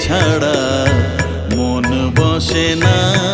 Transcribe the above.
ছাড়া মন বসে না।